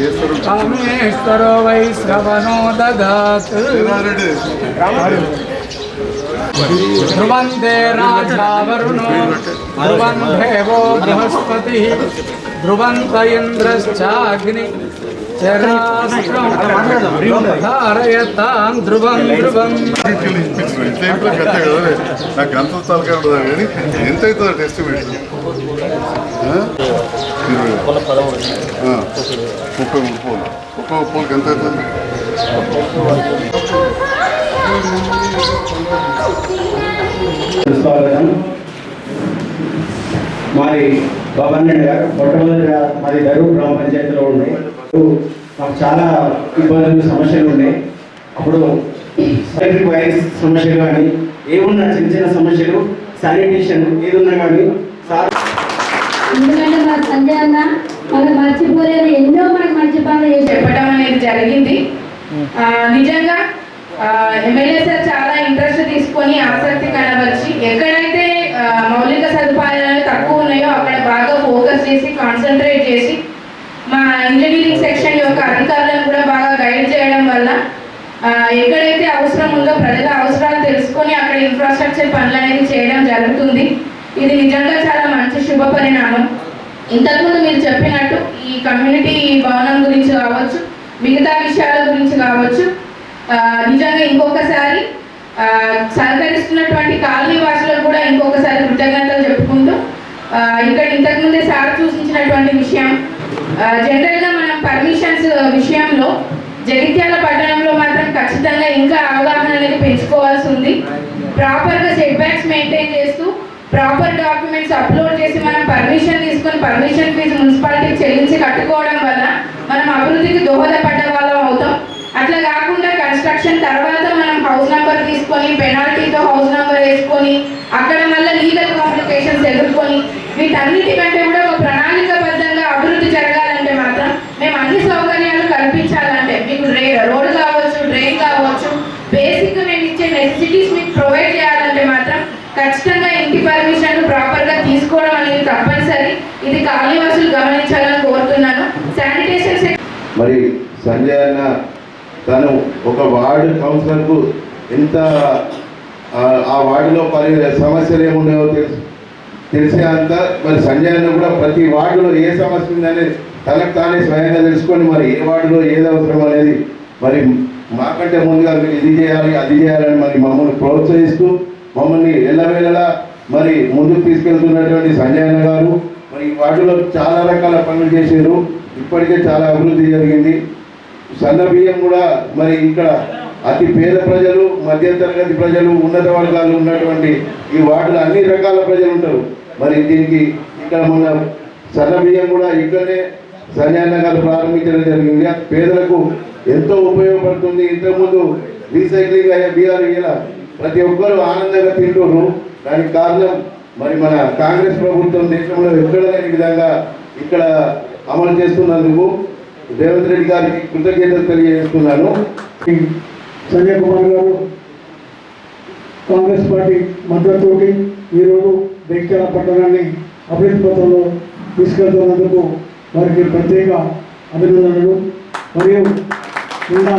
చేస్తారు కామేశ్వరో వై శ్రవణో దదాత్ వీరారెడ్డి ధ్రువంతే రాజావరుణో ధ్రువం దేవో బృహస్పతి ధ్రువంత ఇంద్రశ్చాగ్ని ధారయతాం ధ్రువం ధ్రువం నాకు గంట తలకాయ ఉండదు కానీ ఎంత అవుతుంది టెస్ట్ ఇరవై ముప్పై మూడు పూలు ఒక్కొక్క పూలకి ఎంత అవుతుంది స్వాగతం మాది పవన్ రెడ్డి గారు మొట్టమొదటిగా మరి దరూర్ గ్రామ పంచాయతీలో ఉండే అప్పుడు మాకు చాలా ఇబ్బందులు సమస్యలు ఉన్నాయి అప్పుడు ఎలక్ట్రిక్ వైర్స్ సమస్యలు కానీ ఏమున్నా చిన్న చిన్న సమస్యలు శానిటేషన్ ఏదున్నా కానీ సార్ మన సంజయ్ అన్న మనకు మర్చిపోలేదు ఎన్నో మనకు మంచి పనులు చెప్పడం అనేది జరిగింది. నిజంగా ఎమ్మెల్యే సార్ చాలా ఇంట్రెస్ట్ తీసుకొని ఆసక్తి కనబరిచి ఎక్కడైతే మౌలిక సదుపాయాలు తక్కువ ఉన్నాయో అక్కడ బాగా ఫోకస్ చేసి కాన్సన్ట్రేట్ చేసి మా ఇంజనీరింగ్ సెక్షన్ యొక్క అధికారులను కూడా బాగా గైడ్ చేయడం వల్ల ఎక్కడైతే అవసరం ఉందో ప్రజల అవసరాలు తెలుసుకొని అక్కడ ఇన్ఫ్రాస్ట్రక్చర్ పనులు అనేది చేయడం జరుగుతుంది. ఇది నిజంగా చాలా మంచి శుభ పరిణామం. ఇంతకుముందు మీరు చెప్పినట్టు ఈ కమ్యూనిటీ భవనం గురించి కావచ్చు మిగతా విషయాల గురించి కావచ్చు నిజంగా ఇంకొకసారి సహకరిస్తున్నటువంటి కాలనీ వాసులకు కూడా ఇంకొకసారి కృతజ్ఞతలు చెప్పుకుంటూ ఇక్కడ ఇంతకుముందే సార్ సూచించినటువంటి విషయం జనరల్గా మనం పర్మిషన్స్ విషయంలో జగిత్యాల పట్టణంలో మాత్రం ఖచ్చితంగా ఇంకా అవగాహన అనేది పెంచుకోవాల్సి ఉంది. ప్రాపర్గా సెట్ బ్యాక్స్ మెయింటైన్ చేస్తూ ప్రాపర్ డాక్యుమెంట్స్ అప్లోడ్ చేసి మనం పర్మిషన్ తీసుకొని పర్మిషన్ ఫీజు మున్సిపాలిటీకి చెల్లించి కట్టుకోవడం వల్ల మనం అభివృద్ధికి దోహదపడ్డ వాళ్ళం అవుతాం. అట్లా కాకుండా కన్స్ట్రక్షన్ తర్వాత మనం హౌస్ నెంబర్ తీసుకొని పెనాల్టీతో హౌస్ నెంబర్ వేసుకొని అక్కడ మళ్ళీ లీగల్ కాంప్లికేషన్స్ ఎదుర్కొని వీటన్నిటికంటే కూడా ఒక ప్రణాళిక అభివృద్ధి జరగాలంటే మాత్రం మేము అన్ని సౌకర్యాలు కల్పించాలంటే మీకు రే రోడ్ కావచ్చు డ్రైన్ కావచ్చు బేసిక్ మేము ఇచ్చే నెసెసిటీస్ మీకు ప్రొవైడ్ చేయాలంటే మాత్రం ఖచ్చితంగా ఇంటి పర్మిషన్ ప్రాపర్గా తీసుకోవడం అనేది తప్పనిసరి ఇది గమనించాలని కోరుతున్నాను. శానిటేషన్ మరి సంజయ్ అన్న తను ఒక వార్డు కౌన్సిలర్కు ఎంత ఆ, ఆ వార్డులో పరి సమస్యలు ఏమున్నాయో తెలుసు తెలిసే అంత మరి సంజయ్ అన్న కూడా ప్రతి వార్డులో ఏ సమస్య ఉందనేది తనకు తానే స్వయంగా తెలుసుకొని మరి ఏ వార్డులో ఏది అవసరం అనేది మరి మాకంటే ముందుగా మీరు ఇది చేయాలి అది చేయాలని మరి మమ్మల్ని ప్రోత్సహిస్తూ మమ్మల్ని ఎల్లవేళలా మరి ముందుకు తీసుకెళ్తున్నటువంటి సంజయ్ అన్న గారు మరి ఈ వార్డులో చాలా రకాల పనులు చేశారు. ఇప్పటికే చాలా అభివృద్ధి జరిగింది. సన్న బియ్యం కూడా మరి ఇక్కడ అతి పేద ప్రజలు మధ్య తరగతి ప్రజలు ఉన్నత వర్గాలు ఉన్నటువంటి ఈ వార్డులో అన్ని రకాల ప్రజలు ఉంటారు. మరి దీనికి ఇక్కడ మొన్న సన్న బియ్యం కూడా ఇక్కడనే సన్యానగాలు ప్రారంభించడం జరిగింది. పేదలకు ఎంతో ఉపయోగపడుతుంది. ఇంతకుముందు రీసైక్లింగ్ అయ్యే బియ్యాలు ఇలా ప్రతి ఒక్కరూ ఆనందంగా తింటున్నారు దానికి కారణం మరి మన కాంగ్రెస్ ప్రభుత్వం దేశంలో ఎక్కడ లేని విధంగా ఇక్కడ అమలు చేస్తున్నందుకు రేవంత్ రెడ్డి గారికి కృతజ్ఞతలు తెలియజేస్తున్నాను. సంజయ్ కుమార్ గారు కాంగ్రెస్ పార్టీ మద్దతుతోటి ఈరోజు వెంకయ్య పట్టణాన్ని అభివృద్ధి పథంలో తీసుకెళ్తున్నందుకు వారికి ప్రత్యేక అభినందనలు. మరియు నిన్న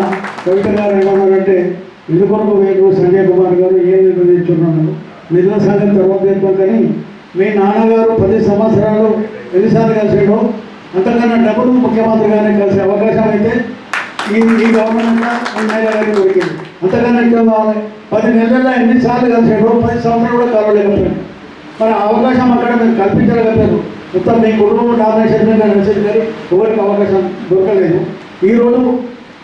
కవిత గారు ఏమన్నారంటే ఇదివరకు వేరు సంజయ్ కుమార్ గారు ఏం నిర్ణయించున్నాను నిధుల సంగతి తర్వాత చెప్తాం కానీ మీ నాన్నగారు పది సంవత్సరాలు ఎన్నిసార్లు కలిసాడో అంతకన్నా డబ్బులు ముఖ్యమంత్రిగానే కలిసే అవకాశం అయితే ఈ ఈ గవర్నమెంట్ ఎమ్మెల్యే గారికి దొరికింది. అంతకన్నా ఇంకేం కావాలి. పది నెలల్లో ఎన్నిసార్లు కలిసాడో పది సంవత్సరాలు కూడా కలవలేకపోయాడు మరి ఆ అవకాశం అక్కడ మీరు కల్పించలేకపోయారు మొత్తం మీ కుటుంబం నామినేషన్ మీద నడిచేది కానీ ఎవరికి అవకాశం దొరకలేదు. ఈరోజు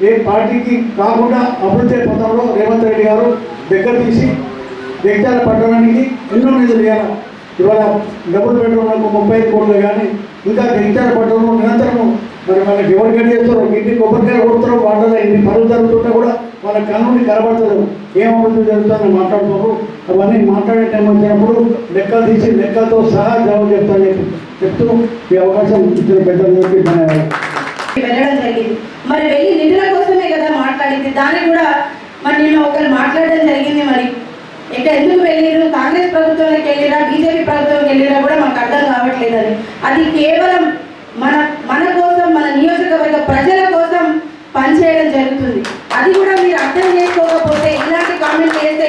ఏ పార్టీకి కాకుండా అభివృద్ధి పథంలో రేవంత్ రెడ్డి గారు దగ్గర తీసి జగిత్యాల పట్టణానికి ఎన్నో నిధులు ఇవ్వాలి? ఇవాళ డబుల్ బెడ్రూమ్లకు ముప్పై ఐదు కోట్లు కానీ ఇంకా జగిత్యాల పట్టణంలో నిరంతరము మరి మనకి ఎవరు గడి చేస్తారో ఇంటి కొబ్బరికాయ కొడుతారో వాటిలో ఇన్ని పనులు జరుగుతుంటే కూడా వాళ్ళ కన్నుని కనబడతారు ఏం అభివృద్ధి జరుగుతుందని మాట్లాడుతున్నారు. అవన్నీ మాట్లాడే టైం వచ్చినప్పుడు లెక్కలు తీసి లెక్కలతో సహా జవాబు చెప్తానని చెప్పి చెప్తూ ఈ అవకాశం ఇచ్చిన పెద్దలందరికీ ధన్యవాదాలు. వెళ్ళడం జరిగింది. మరి వెళ్ళి నిధుల కోసమే కదా మాట్లాడింది. దానికి కూడా మరి నేను ఒకరు మాట్లాడడం జరిగింది మరి. ఇంకా ఎందుకు వెళ్ళిరు? కాంగ్రెస్ ప్రభుత్వంలోకి వెళ్ళిరా? బీజేపీ ప్రభుత్వంకి వెళ్ళిరా కూడా మాకు అర్థం కావట్లేదు అది. అది కేవలం మన మన కోసం మన నియోజకవర్గ ప్రజల కోసం పనిచేయడం జరుగుతుంది. అది కూడా మీరు అర్థం చేసుకోకపోతే ఇలాంటి కామెంట్ చేస్తే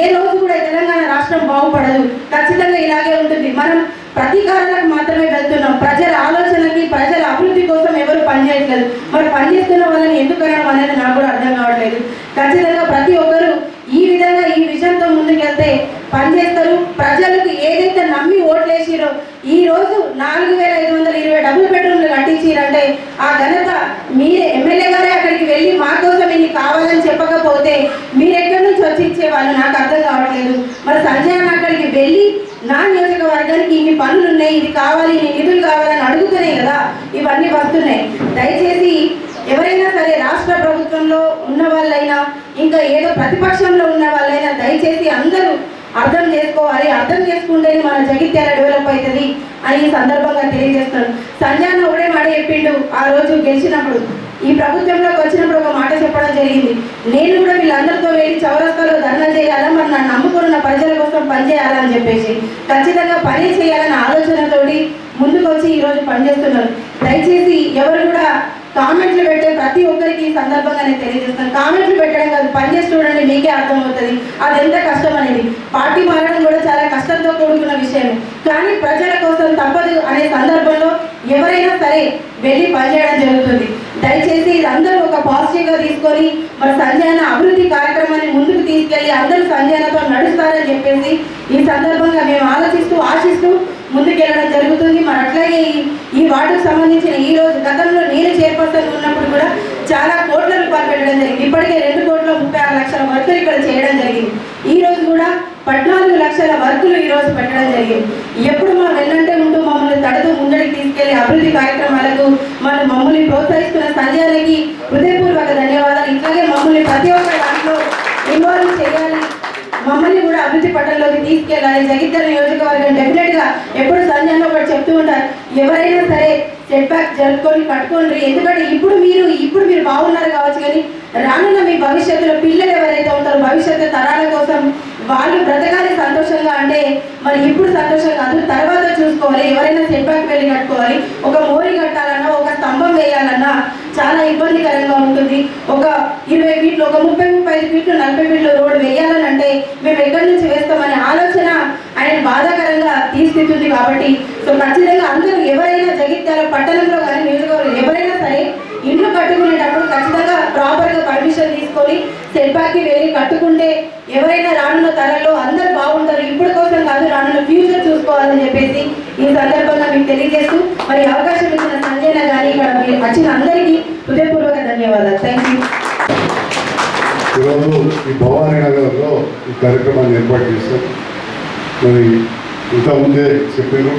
ఏ రోజు కూడా తెలంగాణ రాష్ట్రం బాగుపడదు. ఖచ్చితంగా ఇలాగే ఉంటుంది. మనం ప్రతీకారాలకు మాత్రమే వెళ్తున్నాం. ప్రజల ఆలోచనకి ప్రజల అభివృద్ధి కోసం ఎవరు పనిచేయట్లేదు మరి పనిచేస్తున్న వాళ్ళని ఎందుకు అనడం అనేది నాకు కూడా అర్థం కావట్లేదు. ఖచ్చితంగా ప్రతి ఒక్కరూ ఈ విధంగా ఈ విజన్తో ముందుకెళ్తే పనిచేస్తారు. ప్రజలకు ఏదైతే నమ్మి ఓట్లేసిరో ఈ రోజు నాలుగు వేల ఐదు వందల ఇరవై డబుల్ బెడ్రూమ్లు కట్టించిరంటే ఆ ఘనత మీరే. ఎమ్మెల్యే గారే అక్కడికి వెళ్ళి మా కోసం ఇన్ని కావాలని చెప్పకపోతే మీరు ఎక్కడి నుంచి వచ్చి ఇచ్చేవాళ్ళు? నాకు అర్థం కావట్లేదు. మరి సంజయ్ అన్న అక్కడికి వెళ్ళి నా నియోజకవర్గానికి ఇన్ని పనులు ఉన్నాయి ఇది కావాలి ఇన్ని నిధులు కావాలని అడుగుతున్నాయి కదా. ఇవన్నీ వస్తున్నాయి. దయచేసి ఎవరైనా సరే రాష్ట్ర ప్రభుత్వంలో ఉన్న వాళ్ళైనా ఇంకా ఏదో ప్రతిపక్షంలో ఉన్న వాళ్ళైనా దయచేసి అందరూ అర్థం చేసుకోవాలి అర్థం చేసుకుంటేనే మన జగిత్యాల డెవలప్ అవుతుంది అని ఈ సందర్భంగా తెలియజేస్తాను సంజయ్ ఒకడే ఒకటే మాట చెప్పిండు ఆ రోజు గెలిచినప్పుడు. ఈ ప్రభుత్వంలోకి వచ్చినప్పుడు ఒక మాట చెప్పడం జరిగింది. నేను కూడా వీళ్ళందరితో వెళ్ళి చౌరస్తాలో ధర్నా చేయాలా మరి నన్ను నమ్ముకున్న ప్రజల కోసం పనిచేయాలా అని చెప్పేసి ఖచ్చితంగా పని చేయాలన్న ఆలోచనతోటి ముందుకు వచ్చి ఈరోజు పనిచేస్తున్నారు. దయచేసి ఎవరు కూడా కామెంట్లు పెట్టే ప్రతి ఒక్కరికి ఈ సందర్భంగా నేను తెలియజేస్తాను. కామెంట్లు పెట్టడం కాదు పనిచేసి చూడండి మీకే అర్థమవుతుంది. అది ఎంత కష్టం అనేది. పార్టీ మారడం కూడా చాలా కష్టంతో కూడుకున్న విషయం కానీ ప్రజల కోసం తప్పదు అనే సందర్భంలో ఎవరైనా సరే వెళ్ళి పనిచేయడం జరుగుతుంది. దయచేసి ఇది అందరూ ఒక పాజిటివ్గా తీసుకొని మన సంజయన అభివృద్ధి కార్యక్రమాన్ని ముందుకు తీసుకెళ్ళి అందరూ సంజయనతో నడుస్తారని చెప్పేసి ఈ సందర్భంగా మేము ఆలోచిస్తూ ఆశిస్తూ ముందుకెళ్ళడం జరుగుతుంది. మరి అట్లాగే ఈ ఈ వార్డుకు సంబంధించిన ఈ రోజు గతంలో నేను చైర్పర్సన్ ఉన్నప్పుడు కూడా చాలా కోట్ల రూపాయలు పెట్టడం జరిగింది. ఇప్పటికే రెండు కోట్ల ముప్పై ఆరు లక్షల వర్కులు ఇక్కడ చేయడం జరిగింది. ఈ రోజు కూడా పద్నాలుగు లక్షల వర్కులు ఈ రోజు పెట్టడం జరిగింది. ఎప్పుడు మా వెన్నంటే ఉంటూ మమ్మల్ని తడుతూ ముందడికి తీసుకెళ్ళి అభివృద్ధి కార్యక్రమాలకు మన మమ్మల్ని ప్రోత్సహిస్తున్న సంజయాలకి హృదయపూర్వక ధన్యవాదాలు. ఇట్లాగే మమ్మల్ని ప్రతి ఒక్క దాంట్లో ఇన్వాల్వ్ చేయాలి. మమ్మల్ని కూడా అభివృద్ధి పట్టణంలోకి తీసుకెళ్ళాలి జగిత్యాల నియోజకవర్గం డెఫినెట్గా ఎప్పుడు సంజయ్ ఒకటి చెప్తూ ఉంటారు. ఎవరైనా సరే సెట్ బ్యాక్ జరుపుకొని కట్టుకోండి ఎందుకంటే ఇప్పుడు మీరు ఇప్పుడు మీరు బాగున్నారు కావచ్చు కానీ రానున్న మీ భవిష్యత్తులో పిల్లలు ఎవరైతే ఉంటారో భవిష్యత్తు తరాల కోసం వాళ్ళు బ్రతకాలి సంతోషంగా అంటే మరి ఇప్పుడు సంతోషంగా కాదు. తర్వాత చూసుకోవాలి. ఎవరైనా సెట్ బ్యాక్ వెళ్ళి కట్టుకోవాలి. ఒక మోరి కట్టాలన్నా ఒక స్తంభం వేయాలన్నా చాలా ఇబ్బందికరంగా ఉంటుంది. ఒక ఇరవై ఫీట్లు ఒక ముప్పై ముప్పై ఐదు ఫీట్లు నలభై ఫీట్లు రోడ్డు వేయాలని అంటే మేము ఎక్కడి నుంచి వేస్తామనే ఆలోచన ఆయన బాధాకరంగా తీర్చిదిద్దుతుంది కాబట్టి సో ఖచ్చితంగా అందరూ ఎవరైనా జగిత్యాల పట్టణంలో కానీ నియోజకవర్గం ఎవరైనా సరే ఇల్లు కట్టుకునేటప్పుడు ఖచ్చితంగా ప్రాపర్గా పర్మిషన్ తీసుకొని సెట్ వెళ్ళి కట్టుకుంటే ఎవరైనా రానున్న తరంలో అందరూ బాగుంటారు. ఇప్పుడు కోసం కాదు రానున్న ఫ్యూచర్ చూసుకోవాలని చెప్పేసి ఈ సందర్భంగా మీకు తెలియజేస్తూ మరి అవకాశం ఇచ్చిన కానీ ఇక్కడ మీరు వచ్చిన అందరికీ హృదయపూర్వక ధన్యవాదాలు. థ్యాంక్ యూ ఈరోజు ఈ భవానీ నగరంలో ఈ కార్యక్రమాన్ని ఏర్పాటు చేశాం మరి ఇంతకుముందే చెప్పాను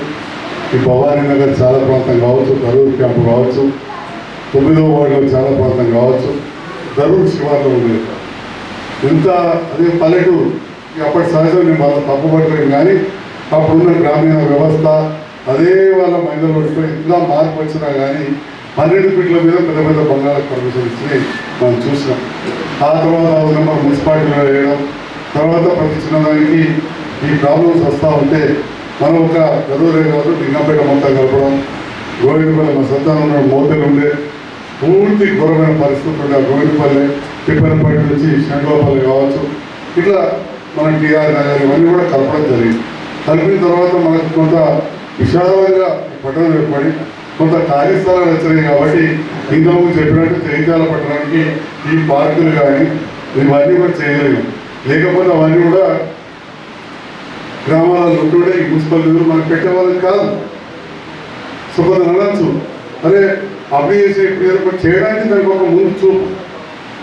ఈ భవానీ నగర్ చాలా ప్రాంతం కావచ్చు కరూరు క్యాంపు కావచ్చు తొమ్మిదవ వార్డులో చాలా ప్రాంతం కావచ్చు కరూరు శివార్లో ఉండేది ఎంత అదే పల్లెటూరు అప్పటి సహజం నేను వాళ్ళ కానీ అప్పుడున్న గ్రామీణ వ్యవస్థ అదే వాళ్ళ మైండ్లో పడిపోయి ఇంకా మార్పు వచ్చినా కానీ పన్నెండు ఫీట్ల మీద పెద్ద పెద్ద బంగాళ పర్మిషన్ ఇచ్చినాయి మనం చూసినాం. ఆ తర్వాత హౌస్ మున్సిపాలిటీలో వేయడం తర్వాత ప్రతి చిన్నదానికి ఈ ప్రాబ్లమ్స్ వస్తూ ఉంటే మనం ఒక గదూరే కాదు లింగంపేట మొత్తం కలపడం గోవిందపల్లి మా సంతానం మోతలు ఉండే పూర్తి ఘోరమైన పరిస్థితులు ఉండే ఆ గోవిందపల్లి తిప్పనపల్లి నుంచి శంకరపల్లి కావచ్చు. ఇట్లా మన టీఆర్ నగర్ ఇవన్నీ కూడా కలపడం జరిగింది. కలిపిన తర్వాత మనకు కొంత విశాలంగా పట్టణం ఏర్పడి కొంత ఖాళీ స్థలాలు వచ్చినాయి కాబట్టి ఇంతకు చెప్పినట్టు తెలంగాణ పట్టణానికి ఈ పార్కులు కానీ ఇవన్నీ కూడా చేయలేము. లేకపోతే అవన్నీ కూడా గ్రామాలలో ఉంటుండే ఈ మున్సిపల్ నిధులు మనకు పెట్టేవాళ్ళకి కాదు. సో కొంత అనొచ్చు. అరే అప్పుడు చేసి చేయడానికి దానికి ఒక ముందు చూపు.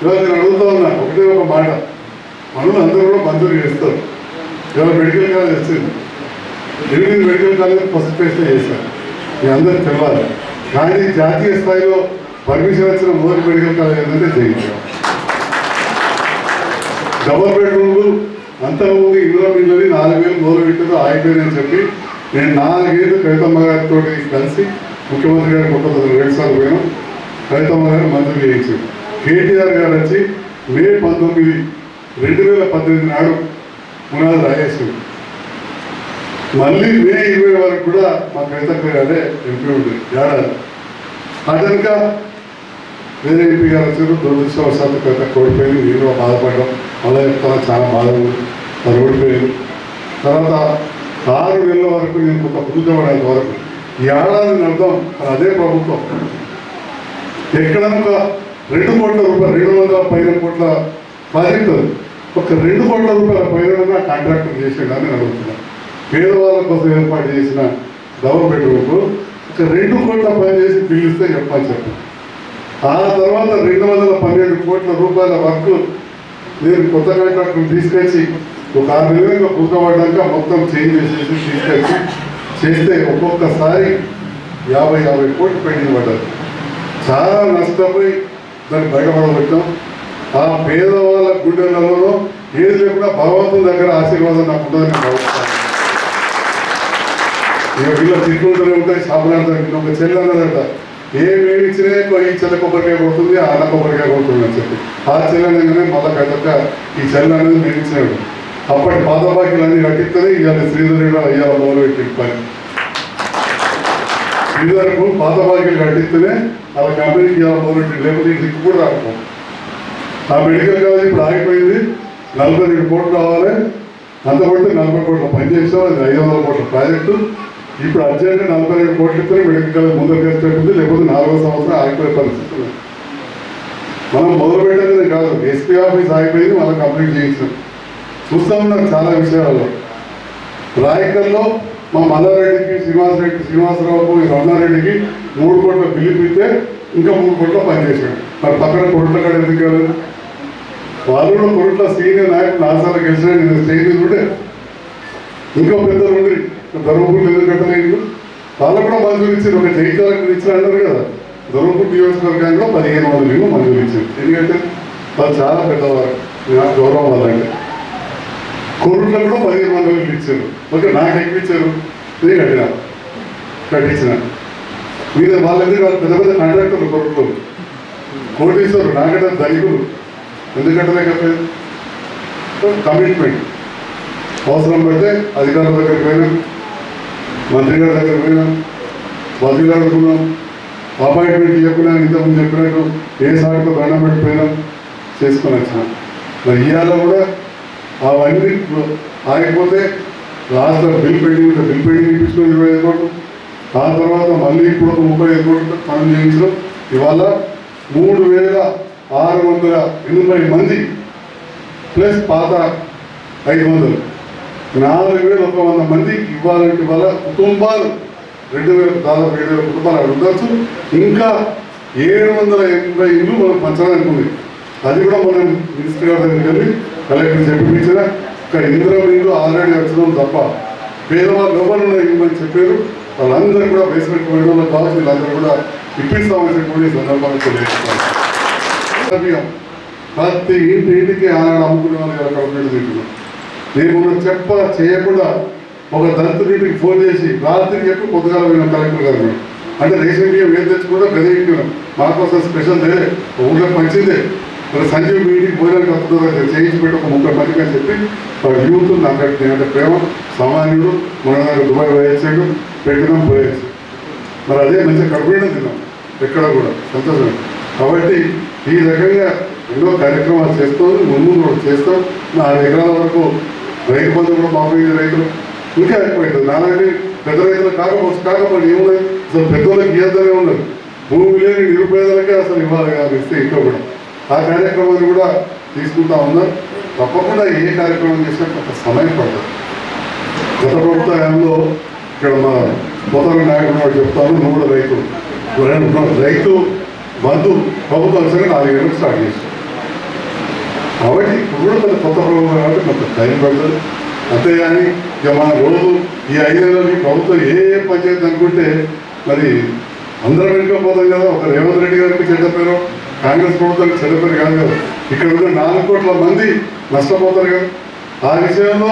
ఇవాళ నేను అడుగుతా ఉన్నా ఒకటే ఒక మాట. మనల్ని అందరూ కూడా మంజూరు చేస్తారు. ఇవాళ మెడికల్ కాలేజ్ వచ్చింది. ఎనిమిది మెడికల్ కాలేజ్ ఫస్ట్ ఫేజ్లో చేశారు. మీ అందరూ తెలవాలి. కానీ జాతీయ స్థాయిలో పర్మిషన్ వచ్చిన మోదీ మెడికల్ కాలేజ్ ఏంటంటే జయించాం డబల్ బెడ్రూమ్లు అంతకుముందు ఇందులో మిగిలినది నాలుగు వేలు మూడు ఆగిపోయింది అని చెప్పి నేను నాలుగేళ్ళు కవితమ్మ గారితో కలిసి ముఖ్యమంత్రి గారి కొత్త రెండు సార్లు పోయాను. కవితమ్మ గారు మంజూరు చేయించారు. కేటీఆర్ గారు వచ్చి మే పంతొమ్మిది రెండు వేల పద్దెనిమిది నాడు పునాది రాజేశ్వరి మళ్ళీ మే ఇరవై వరకు కూడా మా కవితక్క గారే ఎంపీ ఉంటుంది ఏడాది అదనక వేరే ఎంపీ గారు వచ్చారు దురదృష్టవశాత్తు కథ కోల్పోయింది నేను బాధపడడం. అలా చెప్తాను చాలా బాధ ఉంది మరి తర్వాత ఆరు నెలల వరకు నేను కొంత పూజపడేంత వరకు ఈ ఏడాది అర్థం అదే ప్రభుత్వం. ఎక్కడన్నా ఒక రెండు కోట్ల రూపాయలు రెండు వందల పైన కోట్ల ప్రాజెక్టు ఒక రెండు కోట్ల రూపాయల పైన కాంట్రాక్టర్ చేసేదాన్ని అడుగుతున్నాను పేదవాళ్ళ కోసం ఏర్పాటు చేసిన గవర్నమెంట్ వరకు ఒక రెండు కోట్ల పని చేసి బిల్లు చెప్పాలి చెప్పి ఆ తర్వాత రెండు వందల పన్నెండు కోట్ల రూపాయల వర్క్ నేను కొత్త కాంట్రాక్టర్ తీసుకొచ్చి ఒక ఆరు నెలలుగా పూర్తపడ్డాక మొత్తం చేంజ్ చేసేసి తీసుకొచ్చి చేస్తే ఒక్కొక్కసారి యాభై యాభై కోట్లు పెండింగ్ పడ్డారు చాలా నష్టపోయి దాన్ని బయటపడబెట్టాం ఆ పేదవాళ్ళ గుండెలలో ఏది లేకుండా భగవంతుని దగ్గర ఆశీర్వాదం నాకు ఉంటుందని భావిస్తాను. వీళ్ళ తిరుగుతూనే ఉంటాయి షాపులాడతారు ఒక చెల్లి అన్నదంట ఏ వేడిచ్చినా ఈ చెల్ల కొబ్బరికాయ కొడుతుంది ఆ అన్న కొబ్బరికాయ కొడుతుంది అని చెప్పి. ఆ చెల్లెనగానే మళ్ళా పెద్దక ఈ చెల్లె అనేది వేయించినాడు అప్పటి పాత అన్ని కట్టిస్తేనే ఇవాళ శ్రీధరుడు అయ్యాల మొదలు పెట్టి పని. శ్రీధర్కు పాత కట్టిస్తేనే వాళ్ళ కంపెనీకి ఇవాళ మొదలు పెట్టి లేకపోతే ఈ దిక్కు కూడా రాకపోం. ఆ మెడికల్ కాలేజ్ ఇప్పుడు ఆగిపోయింది. నలభై రెండు కోట్లు కావాలి అంత కొడితే నలభై కోట్ల పని చేసాం అది ఐదు వందల కోట్ల ప్రాజెక్టు. ఇప్పుడు అర్జెంట్ నలభై ఐదు కోట్లు ఇస్తే మెడికల్ కాలేజ్ ముందుకు లేకపోతే నాలుగో సంవత్సరం ఆగిపోయే పరిస్థితులు. మనం మొదలు పెట్టేది కాదు ఎస్పీ ఆఫీస్ ఆగిపోయింది మనం కంప్లీట్ చేయించాం చూస్తూ ఉన్నాం చాలా విషయాల్లో. రాయకల్లో మా మల్లారెడ్డికి శ్రీనివాస్ రెడ్డి శ్రీనివాసరావుకు రమణారెడ్డికి మూడు కోట్ల బిల్లు ఇస్తే ఇంకా మూడు కోట్ల పనిచేశాడు మరి పక్కన కొరట్ల కాడ ఎందుకు కాలేదు వాళ్ళు కూడా కొరట్ల సీనియర్ నాయకులు నాసాలకు గెలిచిన నేను స్టేజ్ ఉంటే ఇంకా పెద్దలు ఉండి ధర్మపురి ఎందుకు కట్టలేదు వాళ్ళు కూడా మంజూరు ఇచ్చారు. ఒక జై కలెక్టర్ ఇచ్చిన అన్నారు కదా. ధర్మపురి నియోజకవర్గంలో పదిహేను వందల ఇల్లు మంజూరు ఇచ్చారు. ఎందుకంటే వాళ్ళు చాలా పెద్దవారు. నాకు గౌరవం వాళ్ళంటే కోరుట్లో కూడా పదిహేను వందల ఇల్లు ఇచ్చారు. ఓకే నాకు ఎక్కువ ఇచ్చారు. నేను కట్టిన. కట్టించిన. మీద వాళ్ళందరూ వాళ్ళు పెద్ద పెద్ద కాంట్రాక్టర్లు కొరట్లో కోటేశ్వరు నాకంటే ధనికులు ఎందుకంటే కట్టలేదు కమిట్మెంట్ అవసరం పడితే అధికారుల దగ్గరికి పోయినాం. మంత్రి గారి దగ్గరికి పోయినాం. గారు అనుకున్నాం. అపాయింట్మెంట్ చెప్పినా ఇంతకుముందు చెప్పినట్టు ఏ సాటితో దండం పెట్టిపోయినాం చేసుకొని వచ్చినాం. మరి ఇవాళ కూడా అవన్నీ ఆగిపోతే లాస్ట్ బిల్ పెండింగ్ ఉంటే బిల్ పెండింగ్ ఇప్పించుకొని ఇరవై ఐదు కోట్లు. ఆ తర్వాత మళ్ళీ ఇప్పుడు ఒక ముప్పై ఐదు కోట్లు పనులు చేయించడం. ఇవాళ మూడు వేల ఆరు వందల ఎనభై మంది ప్లస్ పాత ఐదు వందలు. నాలుగు వేల ఒక వంద మంది ఇవ్వాలంటే వాళ్ళ కుటుంబాలు రెండు వేల దాదాపు ఏడు వేల కుటుంబాలు అక్కడ ఉండొచ్చు. ఇంకా ఏడు వందల ఎనభై ఇల్లు మనం పంచడానికి ఉంది అది కూడా మనం మినిస్టర్ గారి దగ్గరికి వెళ్ళి కలెక్టర్ చెప్పించిన ఇక్కడ ఇందిరా ఇల్లు ఆల్రెడీ వచ్చడం తప్ప పేదవాళ్ళు ఎవరు ఇవ్వమని చెప్పారు. వాళ్ళందరూ కూడా బేస్మెంట్ వాళ్ళు కావచ్చు వీళ్ళందరూ కూడా ఇప్పిస్తామని చెప్పి సందర్భాన్ని తెలియజేస్తాను ప్రతి ఇంటి ఇంటికి ఆనాడు అమ్ముకునే వాళ్ళు కలెక్టర్ తింటున్నారు తింటున్నాం నేను చెప్ప చేయకుండా ఒక దళితుడింటికి ఫోన్ చేసి రాత్రి చెప్పి పొద్దుగాల పోయిన కలెక్టర్ గారు అంటే రేషన్ బియ్యం ఏం తెచ్చుకుంటా గది ఎక్కినాం మా కోసం స్పెషల్ డే ఊళ్ళో మంచిదే మరి సంజీవ్ మీటింగ్ ఇంటికి భోజనానికి వస్తుందో చేయించి పెట్టి ఒక ముప్పై మందికి అని చెప్పి యూత్ నాకు అంటే ప్రేమ సామాన్యుడు మన దగ్గర దుబాయ్ పోయేసాడు పెట్టినాం పోయేసి మరి అదే మంచిగా కడుపునే తిన్నాం. ఎక్కడ కూడా. సంతోషం కాబట్టి ఈ రకంగా ఎన్నో కార్యక్రమాలు చేస్తాం ముందు కూడా చేస్తాం నాలుగు ఎకరాల వరకు రైతు బంధు కూడా మామూలు రైతులు. ఇంకా అయిపోయింది నాలాంటి పెద్ద రైతులు కాకపోతే కాకపోతే ఏమున్నాయి అసలు పెద్దోళ్ళకి ఇవ్వద్దనే ఉన్నది భూమి లేని నిరుపేదలకే అసలు ఇవ్వాలి కాదు ఇస్తే ఇంకా కూడా. ఆ కార్యక్రమాన్ని కూడా తీసుకుంటా ఉన్నాం. తప్పకుండా ఏ కార్యక్రమం చేసినా కొంత సమయం పడుతుంది. గత ప్రభుత్వ హయాంలో ఇక్కడ మా పోతాల నాయకుడు వాడు చెప్తాను నువ్వు కూడా రైతు. రైతు- రైతు బంధు ప్రభుత్వం సరే నాలుగు గంటలకు స్టార్ట్ చేసి కాబట్టి ఇప్పుడు కూడా కొత్త ప్రభుత్వం కాబట్టి కొంత టైం పడుతుంది. అంతేగాని ఇక మన రోజు ఈ ఐదేళ్ళని ప్రభుత్వం ఏ ఏ పంచాయతీ అనుకుంటే మరి అందరం వెళ్ళిపోతాం కదా. ఒక రేవంత్ రెడ్డి గారికి చెడ్డపోయారు పేరు? కాంగ్రెస్ ప్రభుత్వానికి చెడ్డపోయారు కాదు కదా. ఇక్కడ ఉన్న నాలుగు కోట్ల మంది నష్టపోతారు కదా. ఆ విషయంలో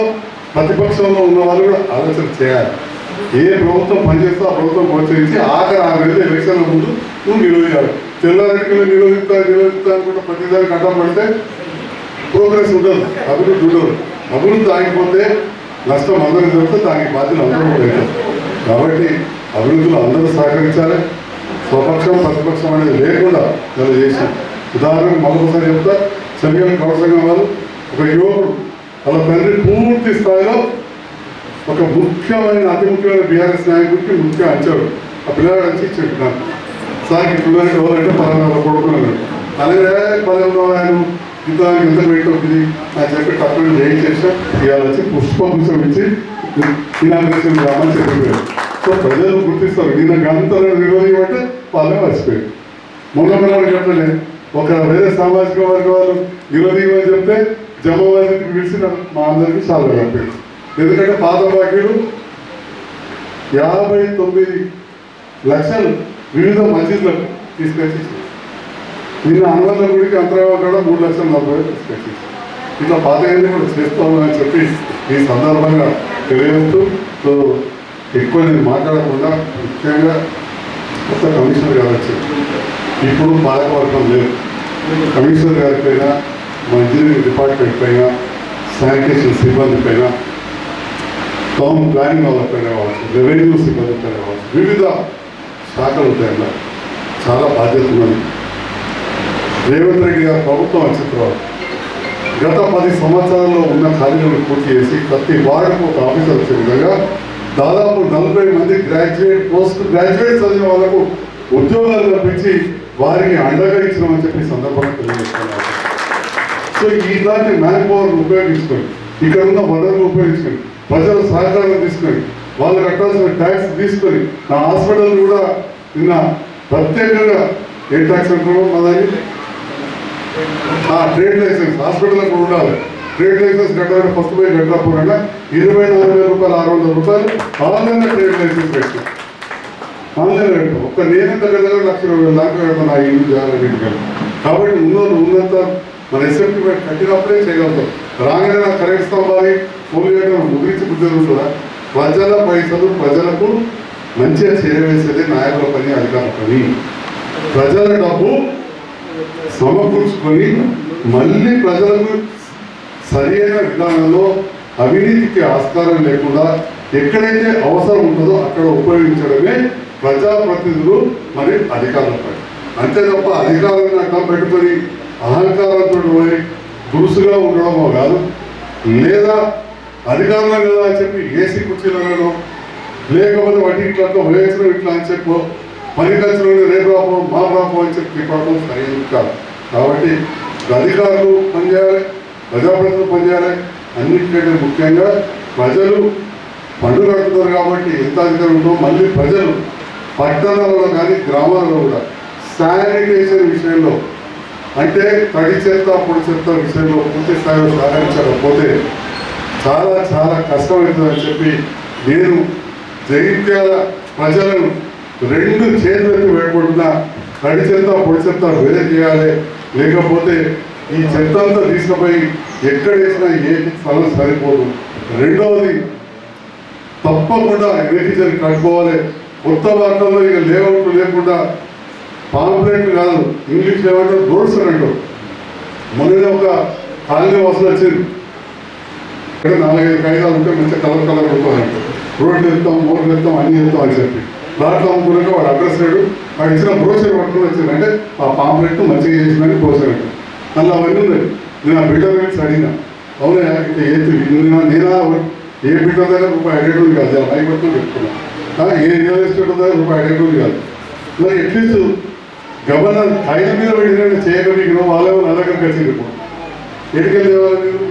ప్రతిపక్షంలో ఉన్న వాళ్ళు కూడా ఆలోచన చేయాలి. ఏ ప్రభుత్వం పనిచేస్తే ఆ ప్రభుత్వం ప్రోత్సహించి ఆఖరి ఆరు నెలలు ఎలక్షన్ల ముందు నువ్వు నిరోధించాలి. తెల్లారెడ్డికి నిరోధిస్తా నిరోధిస్తా అనుకుంటే ప్రతిదానికి అడ్డం పడితే ప్రోగ్రెస్ ఉండదు అభివృద్ధి ఉండదు అభివృద్ధి ఆగిపోతే నష్టం అందరికి దొరికితే దానికి బాధ్యత అందరూ కూడా కాబట్టి అభివృద్ధిలో అందరూ సహకరించాలి. స్వపక్షం ప్రతిపక్షం అనేది లేకుండా ఇలా చేసాం ఉదాహరణకు మరొకసారి చెప్తా సమయం కౌసంగం వాళ్ళు ఒక యువకుడు వాళ్ళ తండ్రి పూర్తి స్థాయిలో ఒక ముఖ్యమైన అతి ముఖ్యమైన బీఆర్ఎస్ నాయకుడికి ముఖ్యంగా అంచాడు ఆ పిల్లగాడు వచ్చి ఇచ్చాడు నాకు. సార్ ఇట్లున్నాడు ఎవరంటే పలానా కొడుకున్నాడు అలాగే పదవులో ఆయన ఇంత ఇంత అవుతుంది అని చెప్పి తప్పని చేస్తే ఇవాళ వచ్చి పుష్పగుచ్చం ఇచ్చి ఇనాగ్రేషన్ రామని చెప్పారు సో ప్రజలు గుర్తిస్తారు. ఈయన గంతలు అంటే వాళ్ళే మర్చిపోయారు. మొన్న పిల్లలు చెప్పలే ఒక వేరే సామాజిక వర్గ వాళ్ళు విరోధీయమని చెప్తే జమ్మవాదికి పిలిచి మా అందరికీ చాలా కట్టారు ఎందుకంటే పాత బాకీలు యాభై తొమ్మిది లక్షలు వివిధ మసీదులకు తీసుకొచ్చి నిన్న అనుబంధ గుడికి అంతరావ కూడా మూడు లక్షల నలభై వేలు తీసుకొచ్చి ఇట్లా పాత ఏంటి కూడా చేస్తామని చెప్పి ఈ సందర్భంగా తెలియజేస్తూ సో ఎక్కువ నేను మాట్లాడకుండా ముఖ్యంగా కొత్త కమిషనర్ గారు వచ్చారు. ఇప్పుడు పాలకవర్గం లేదు. కమిషనర్ గారి పైన మా ఇంజనీరింగ్ డిపార్ట్మెంట్ పైన శానిటేషన్ సిబ్బంది పైన టౌన్ ప్లానింగ్ వాళ్ళ పైన కావచ్చు రెవెన్యూ సిబ్బంది పైన కావచ్చు వివిధ శాఖలు ఉంటాయి చాలా బాధ్యత ఉన్నది. రేవంత్ రెడ్డి గారు ప్రభుత్వం వచ్చిన తర్వాత గత పది సంవత్సరాల్లో ఉన్న ఖాళీలను పూర్తి చేసి ప్రతి వార్డుకు ఒక ఆఫీసర్ వచ్చే విధంగా దాదాపు నలభై మంది గ్రాడ్యుయేట్ పోస్ట్ గ్రాడ్యుయేట్ చదివిన వాళ్ళకు ఉద్యోగాలు కల్పించి వారికి అండగా ఇచ్చినామని చెప్పి సందర్భంగా తెలియజేస్తున్నారు. సో ఇలాంటి మ్యాన్ పవర్ ఉపయోగించుకొని ఇక్కడ ఉన్న వనరులు ఉపయోగించుకొని ప్రజల సహకారం తీసుకొని వాళ్ళు కట్టాల్సిన ట్యాక్స్ తీసుకొని నా హాస్పిటల్ కూడా నిన్న ప్రత్యేకంగా ఏ ట్యాక్స్ అంటారో మా దగ్గర ట్రేడ్ లైసెన్స్ హాస్పిటల్ కూడా ఉండాలి. ట్రేడ్ లైసెన్స్ కట్టాలి ఫస్ట్ పోయి కట్టకపోయినా ఇరవై నాలుగు వేల రూపాయలు ఆరు వందల రూపాయలు ఆన్లైన్ ట్రేడ్ లైసెన్స్ పెట్టి. ఆన్లైన్ పెట్టు. ఒక్క నేను దగ్గర లక్ష ఇరవై వేల దాకా కడతాను నా ఇల్లు చేయాలని కాబట్టి ఉన్నోళ్ళు ఉన్నంత మన ఎస్ఎఫ్టీ కట్టినప్పుడే చేయగలుగుతాం. రాగానే నాకు కరెంట్ స్తంభాలి ఫోన్ చేయడం ముగించి బుద్ధి ప్రజల పైసలు ప్రజలకు మంచిగా చేరవేసేది నాయకుల పని అధికారుల పని. ప్రజల డబ్బు సమకూర్చుకొని మళ్ళీ ప్రజలకు సరైన విధానంలో అవినీతికి ఆస్కారం లేకుండా ఎక్కడైతే అవసరం ఉంటుందో అక్కడ ఉపయోగించడమే ప్రజాప్రతినిధులు మరి అధికారుల పని. అంతే తప్ప అధికారులను అక్కడ పెట్టుకొని అహంకారంతో పోయి దురుసుగా ఉండడమో కాదు. లేదా అధికారులు కదా అని చెప్పి ఏసీ కుర్చీలను లేకపోతే వాటి ఇట్లా వయసులో ఇట్లా అని చెప్పో పని రేపు రాపం మా రాపం అని చెప్పి పాపం సరైనది కాదు. కాబట్టి అధికారులు పనిచేయాలి ప్రజాప్రతినిధులు పనిచేయాలి అన్నిటికంటే ముఖ్యంగా ప్రజలు పండుగ కడుతున్నారు కాబట్టి ఎంత అధికారం ఉందో మళ్ళీ ప్రజలు పట్టణాలలో కానీ గ్రామాలలో కూడా శానిటేషన్ విషయంలో అంటే తడి చెత్త పొడి చెత్త విషయంలో పూర్తి స్థాయిలో సహకరించకపోతే చాలా చాలా కష్టమవుతుందని చెప్పి నేను జగిత్యాల ప్రజలను రెండు చేతులకు వేయకుండా తడి చెత్త పొడి చెత్త వేరే చేయాలి. లేకపోతే ఈ చెత్త అంతా తీసుకుపోయి ఎక్కడ వేసినా ఏ స్థలం సరిపోదు. రెండవది తప్పకుండా అగ్రికల్చర్ కట్టుకోవాలి. కొత్త వార్తల్లో ఇక లేఅవుట్ లేకుండా పాంప్లెట్ కాదు ఇంగ్లీష్ లేవంటే రోడ్స్ అని అంటారు. ఒక కాలనీ వసూలు వచ్చింది ఇక్కడ నాలుగైదు కాగితాలు ఉంటే మంచిగా కలర్ కలర్ ఉంటుంది రోడ్లు వెళ్తాం మోర్లు వెళ్తాం అన్ని వెళ్తాం అని చెప్పి. దాంట్లో అమ్ముకున్నాక వాడు అడ్రస్ లేడు. వాడు ఇచ్చిన బ్రోచర్ పట్టుకుని వచ్చింది అంటే ఆ పాంప్లెట్ మంచిగా చేసిందని బ్రోచర్ అంటే. అందులో అవన్నీ ఉన్నాయి. నేను ఆ బిల్డర్ రేట్స్ అడిగినా. అవునా ఇంకా నేనా ఏ బిల్డర్ దగ్గర రూపాయి అడిగేటోడు కాదు అలా అయిపోతూ చెప్తున్నా. ఏ రియల్ ఎస్టేట్ దగ్గర రూపాయి అడిగేటోడు కాదు. మరి అట్లీస్ట్ గవర్నర్ ఖైదు మీద పెట్టినట్టు చేయగలిగిన వాళ్ళేమో నా దగ్గరికి వచ్చింది ఇప్పుడు ఎడికెళ్ళి తేవాలి మీరు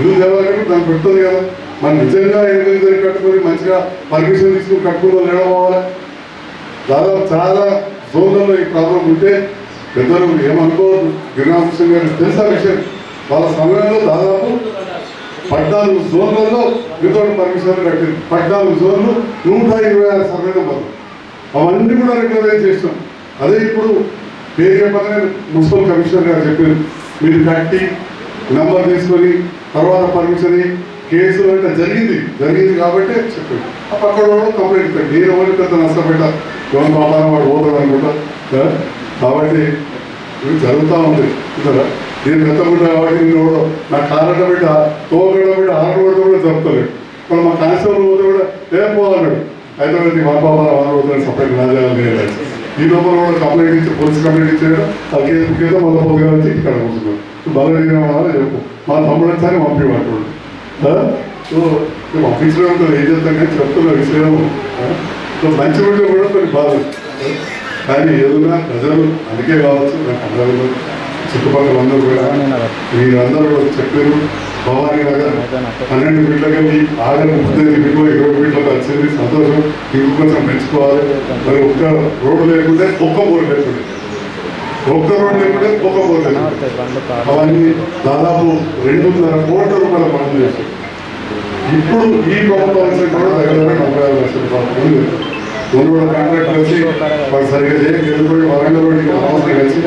ఇల్లు తేవాలంటే దాన్ని పెడుతుంది కదా. మన నిజంగా ఎనిమిది కట్టుకొని మంచిగా పర్మిషన్ తీసుకుని కట్టుకుని లేడం పోవాలి దాదాపు చాలా జోన్లలో ఈ ప్రాబ్లం ఉంటే పెద్దలు ఏమనుకోవద్దు. గిరిరామకృష్ణ గారు తెలుసా విషయం? వాళ్ళ సమయంలో దాదాపు పద్నాలుగు జోన్లలో వితౌట్ పర్మిషన్ కట్టింది. పద్నాలుగు జోన్లు నూట ఇరవై ఆరు సర్వే నెంబర్లు అవన్నీ కూడా రికవరీ చేస్తాం అదే ఇప్పుడు పేరు మున్సిపల్ కమిషనర్ గారు చెప్పారు. మీరు కట్టి నెంబర్ తీసుకొని తర్వాత పర్మిషన్ ఇయ్యి, కేసు అంటే జరిగింది. జరిగింది కాబట్టి చెప్పాడు. అక్కడ పక్కన కంప్లైంట్ ఇస్తాడు నేను ఎవరికి పెద్ద నష్టపెట్ట ఎవరి పాపాన వాడు పోతాడు అనుకుంటా. కాబట్టి ఇవి జరుగుతూ ఉంది. చూసారా? నేను పెద్ద కాబట్టి నేను కూడా నా కారట బిడ్డ తోగడ బిడ్డ ఆరు బిడ్డ కూడా జరుపుతలేడు. ఇప్పుడు మా కాన్స్టేబుల్ పోతే కూడా ఏం పోవాలన్నాడు? వన్ మా బాబా వాళ్ళు సపరేట్ రాజాలు లేదు ఈ లోపల కూడా కంప్లైంట్ ఇచ్చి పోలీస్ కంప్లైంట్ ఇచ్చాడు. ఆ కేసు కేసు మళ్ళీ పోగా వచ్చి ఇక్కడ కూర్చున్నాడు. బాగా చెప్పు. మా తమ్ముడు వచ్చాని పంపించమంటాడు సో మేము ఆఫీస్లో ఉంటుంది ఏం చేస్తాం కానీ చెప్తున్నా విషయం. నువ్వు మంచి ఉంటే కూడా కొన్ని బాధ కానీ ఏదైనా ప్రజలు అందుకే కావచ్చు నాకు అందరూ చుట్టుపక్కల అందరూ కూడా మీరందరూ కూడా చెప్పారు. భవానీ నగర్ పన్నెండు ఫీట్లకి ఆగని పద్దెనిమిది ఫీట్లు ఇరవై బిడ్డలకు వచ్చింది సంతోషం. ఇంకొక కొంచెం పెంచుకోవాలి. మరి ఒక్క రోడ్డు లేకుంటే ఒక్క బోర్ లేకుంటే ఒక్క రోడ్డు లేకుంటే ఒక్క బోర్ లేకుంటే అవన్నీ దాదాపు రెండున్నర కోట్ల రూపాయల పనులు చేశారు. ఇప్పుడు ఈ ప్రభుత్వానికి కూడా దగ్గర దగ్గర నలభై లక్షల రూపాయలు ముందు కూడా కాంట్రాక్ట్ వచ్చి వాళ్ళు సరిగ్గా చేయక వరంగల్ రోడ్డుకి అవసరం కలిసి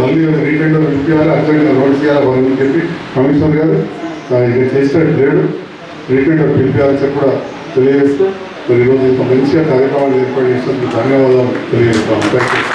మళ్ళీ రీటెండర్ ఇప్పించాలి అర్జెంట్గా రోడ్ చేయాలి వాళ్ళని చెప్పి కమిషనర్ గారు ఇక చేసినట్టు లేడు రీటెండర్ పిలిపించాలని కూడా తెలియజేస్తూ మరి ఈరోజు ఇంత మంచిగా కార్యక్రమాలు ఏర్పాటు చేసినందుకు ధన్యవాదాలు తెలియజేస్తాం థ్యాంక్ యూ